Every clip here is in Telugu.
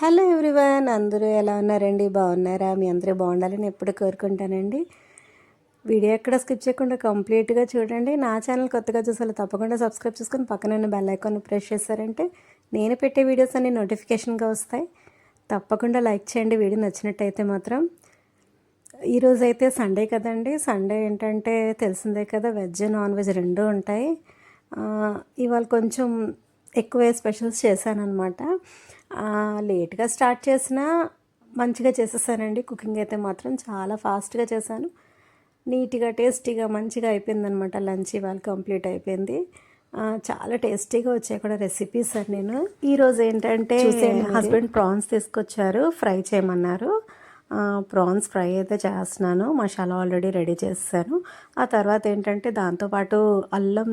హలో ఎవ్రీవన్ అందరూ ఎలా ఉన్నారండి? బాగున్నారా? మీ అందరూ బాగుండాలని ఎప్పుడు కోరుకుంటానండి. వీడియో ఎక్కడ స్కిప్ చేయకుండా కంప్లీట్గా చూడండి. నా ఛానల్ కొత్తగా చూసాలో తప్పకుండా సబ్స్క్రైబ్ చేసుకొని పక్కన ఉన్న బెల్ ఐకాన్ ప్రెస్ చేశారంటే నేను పెట్టే వీడియోస్ అన్ని నోటిఫికేషన్గా వస్తాయి. తప్పకుండా లైక్ చేయండి. వీడియో నచ్చినట్టయితే మాత్రం. ఈరోజు అయితే సండే కదండి. సండే ఏంటంటే తెలిసిందే కదా వెజ్ నాన్ వెజ్ రెండూ ఉంటాయి. ఇవాళ కొంచెం ఎక్కువే స్పెషల్స్ చేశాను అనమాట లేట్గా స్టార్ట్ చేసినా మంచిగా చేసేసానండి. కుకింగ్ అయితే మాత్రం చాలా ఫాస్ట్గా చేశాను. నీట్గా టేస్టీగా మంచిగా అయిపోయిందనమాట లంచ్ ఇవాళ కంప్లీట్ అయిపోయింది. చాలా టేస్టీగా వచ్చాయి కూడా రెసిపీస్ అని నేను ఈరోజు ఏంటంటే హస్బెండ్ ప్రాన్స్ తీసుకొచ్చారు ఫ్రై చేయమన్నారు. ప్రాన్స్ ఫ్రై అయితే చేస్తున్నాను. మసాలా ఆల్రెడీ రెడీ చేస్తాను ఆ తర్వాత ఏంటంటే దాంతోపాటు అల్లం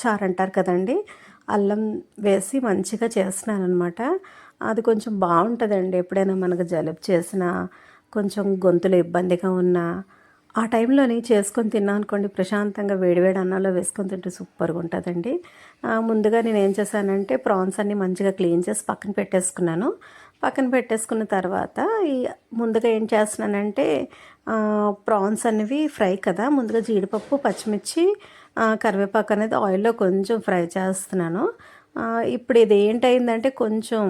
చారు అంటారు కదండి అల్లం వేసి మంచిగా చేస్తున్నాను అనమాట అది కొంచెం బాగుంటుందండి. ఎప్పుడైనా మనకు జలుబు చేసినా కొంచెం గొంతులో ఇబ్బందిగా ఉన్నా ఆ టైంలోని చేసుకొని తిన్నాం అనుకోండి ప్రశాంతంగా వేడివేడి అన్నంలో వేసుకొని తింటే సూపర్గా ఉంటుందండి. ముందుగా నేను ఏం చేశానంటే ప్రాన్స్ అన్ని మంచిగా క్లీన్ చేసి పక్కన పెట్టేసుకున్నాను. పక్కన పెట్టేసుకున్న తర్వాత ఈ ముందుగా ఏం చేస్తున్నానంటే ప్రాన్స్ అనేవి ఫ్రై కదా ముందుగా జీడిపప్పు పచ్చిమిర్చి కరివేపాకు అనేది ఆయిల్లో కొంచెం ఫ్రై చేస్తున్నాను. ఇప్పుడు ఇది ఏంటైందంటే కొంచెం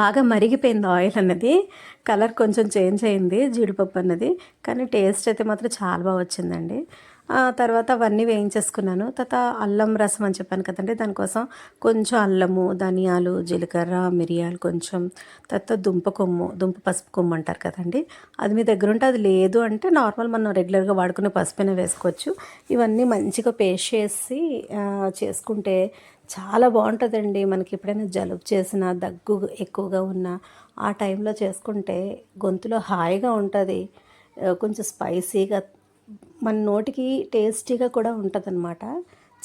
బాగా మరిగిపోయింది ఆయిల్ అన్నది కలర్ కొంచెం చేంజ్ అయింది జీడిపప్పు అన్నది. కానీ టేస్ట్ అయితే మాత్రం చాలా బాగా వచ్చిందండి. తర్వాత అవన్నీ వేయించేసుకున్నాను. తర్వాత అల్లం రసం అని చెప్పాను కదండి దానికోసం కొంచెం అల్లము ధనియాలు జీలకర్ర మిరియాలు కొంచెం తర్వాత దుంప కొమ్ము దుంప పసుపు కొమ్ము అంటారు కదండి. అది మీ దగ్గర ఉంటే అది లేదు అంటే నార్మల్ మనం రెగ్యులర్గా వాడుకునే పసుపునే వేసుకోవచ్చు. ఇవన్నీ మంచిగా పేస్ట్ చేసి చేసుకుంటే చాలా బాగుంటుందండి. మనకి ఎప్పుడైనా జలుబు చేసినా దగ్గు ఎక్కువగా ఉన్నా ఆ టైంలో చేసుకుంటే గొంతులో హాయిగా ఉంటుంది. కొంచెం స్పైసీగా మన నోటికి టేస్టీగా కూడా ఉంటుందన్నమాట.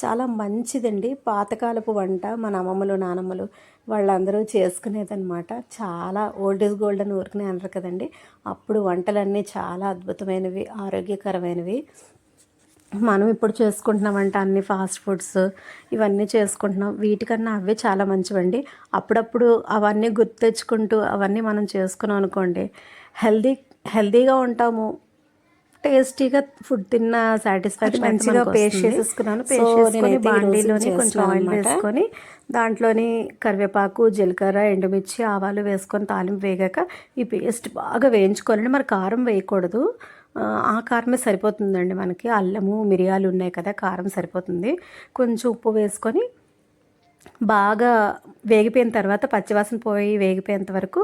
చాలా మంచిదండి. పాతకాలపు వంట మన అమ్మమ్మలు నానమ్మలు వాళ్ళందరూ చేసుకునేదన్నమాట. చాలా ఓల్డ్ ఈజ్ గోల్డ్ అని ఊరికనే అనరు కదండి. అప్పుడు వంటలన్నీ చాలా అద్భుతమైనవి ఆరోగ్యకరమైనవి. మనం ఇప్పుడు చేసుకుంటున్నామంటే అన్ని ఫాస్ట్ ఫుడ్స్ ఇవన్నీ చేసుకుంటున్నాం. వీటికన్నా అవే చాలా మంచివండి. అప్పుడప్పుడు అవన్నీ గుర్తు తెచ్చుకుంటూ అవన్నీ మనం చేసుకున్నాం అనుకోండి హెల్దీ హెల్దీగా ఉంటాము. టేస్టీగా ఫుడ్ తిన్న సాటిస్ఫాక్షన్ మంచిగా పేస్ట్ చేసేసుకున్నాను. పేస్ట్ చేసుకొని బాండీలోని కొంచెం ఆయిల్ వేసుకొని దాంట్లోని కరివేపాకు జీలకర్ర ఎండుమిర్చి ఆవాలు వేసుకొని తాలింపు వేగాక ఈ పేస్ట్ బాగా వేయించుకోవాలండి. మరి కారం వేయకూడదు. ఆ, ఆ కారమే సరిపోతుందండి మనకి. అల్లము మిరియాలు ఉన్నాయి కదా కారం సరిపోతుంది. కొంచెం ఉప్పు వేసుకొని బాగా వేగిపోయిన తర్వాత పచ్చివాసన పోయి వేగిపోయేంత వరకు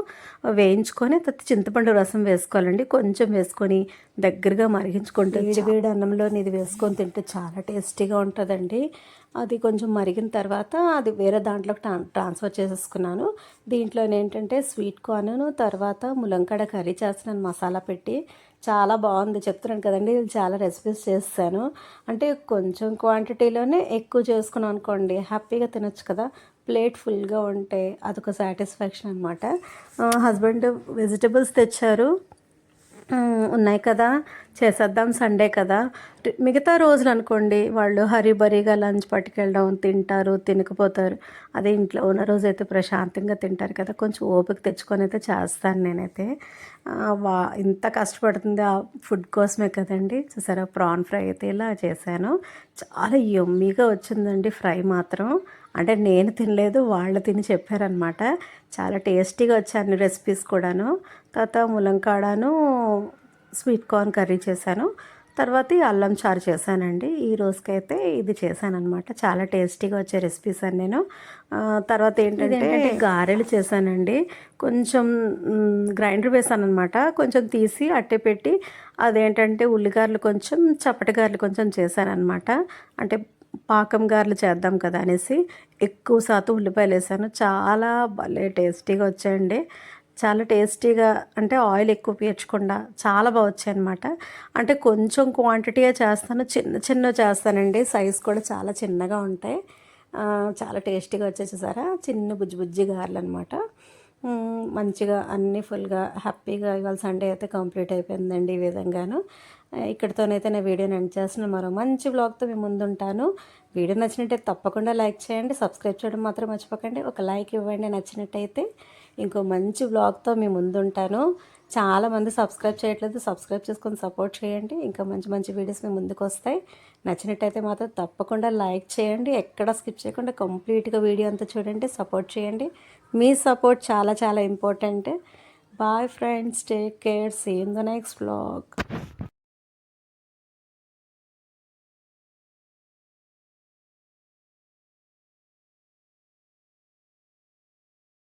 వేయించుకొని తర్వాత చింతపండు రసం వేసుకోవాలండి. కొంచెం వేసుకొని దగ్గరగా మరిగించుకుంటే వేడి వేడి అన్నంలో ఇది వేసుకొని తింటే చాలా టేస్టీగా ఉంటుందండి. అది కొంచెం మరిగిన తర్వాత అది వేరే దాంట్లోకి ట్రాన్ ట్రాన్స్ఫర్ చేసేసుకున్నాను. దీంట్లో ఏంటంటే స్వీట్ కార్న్ తర్వాత ములంకాడ కర్రీ చేస్తున్నాను మసాలా పెట్టి. చాలా బాగుంది. చెప్తున్నాను కదండి చాలా రెసిపీస్ చేస్తాను. అంటే కొంచెం క్వాంటిటీలోనే ఎక్కువ చేసుకున్నాం అనుకోండి హ్యాపీగా తినొచ్చు కదా. ప్లేట్ ఫుల్గా ఉంటే అదొక సాటిస్ఫాక్షన్ అనమాట హస్బెండ్ వెజిటబుల్స్ తెచ్చారు. ఉన్నాయి కదా. చేసేద్దాం సండే కదా. మిగతా రోజులు అనుకోండి వాళ్ళు హరిబరిగా లంచ్ పట్టుకెళ్ళడం తింటారు తినకపోతారు. అదే ఇంట్లో ఉన్న రోజు అయితే ప్రశాంతంగా తింటారు కదా. కొంచెం ఓపిక తెచ్చుకొని అయితే చేస్తాను నేనైతే. వా ఇంత కష్టపడుతుంది ఆ ఫుడ్ కోసమే కదండి. చూసారా ప్రాన్ ఫ్రై అయితే ఇలా చేశాను. చాలా యమ్మీగా వచ్చిందండి ఫ్రై మాత్రం. అంటే నేను తినలేదు వాళ్ళు తిని చెప్పారనమాట చాలా టేస్టీగా వచ్చాయి అన్ని రెసిపీస్ కూడాను. తర్వాత ములంకాడను స్వీట్ కార్న్ కర్రీ చేశాను. తర్వాత అల్లం చారు చేశానండి. ఈ రోజుకైతే ఇది చేశాను అనమాట చాలా టేస్టీగా వచ్చే రెసిపీస్ అని నేను. తర్వాత ఏంటంటే గారెలు చేశానండి. కొంచెం గ్రైండర్ వేసాను అనమాట కొంచెం తీసి అట్టే పెట్టి అదేంటంటే ఉల్లిగారెలు కొంచెం చప్పటి గారెలు కొంచెం చేశాను అనమాట అంటే పాకం గారెలు చేద్దాం కదా అనేసి ఎక్కువ శాతం ఉల్లిపాయలు వేసాను. చాలా భలే టేస్టీగా వచ్చాయండి. చాలా టేస్టీగా అంటే ఆయిల్ ఎక్కువ పీర్చకుండా చాలా బాగా వచ్చాయి అనమాట అంటే కొంచెం క్వాంటిటీగా చేస్తాను చిన్న చిన్న చేస్తానండి. సైజ్ కూడా చాలా చిన్నగా ఉంటాయి. చాలా టేస్టీగా వచ్చేసేసారా. చిన్న బుజ్జి బుజ్జి గారెలు అనమాట మంచిగా అన్నీ ఫుల్గా హ్యాపీగా ఇవాళ సండే అయితే కంప్లీట్ అయిపోయిందండి ఈ విధంగాను. ఇక్కడితోనైతే నా వీడియోని ఎండ్ చేస్తున్నాను. మరో మంచి బ్లాగ్తో మేము ముందుంటాను. వీడియో నచ్చినట్టయితే తప్పకుండా లైక్ చేయండి సబ్స్క్రైబ్ చేయడం మాత్రం మర్చిపోకండి. ఒక లైక్ ఇవ్వండి నచ్చినట్టయితే. ఇంకో మంచి బ్లాగ్తో మీ ముందుంటాను. చాలామంది సబ్స్క్రైబ్ చేయట్లేదు. సబ్స్క్రైబ్ చేసుకొని సపోర్ట్ చేయండి. ఇంకా మంచి మంచి వీడియోస్ మీ ముందుకు వస్తాయి నచ్చినట్టయితే మాత్రం తప్పకుండా లైక్ చేయండి. ఎక్కడ స్కిప్ చేయకుండా కంప్లీట్గా వీడియో అంతా చూడండి. సపోర్ట్ చేయండి. మీ సపోర్ట్ చాలా చాలా important bye friends take care see the next blog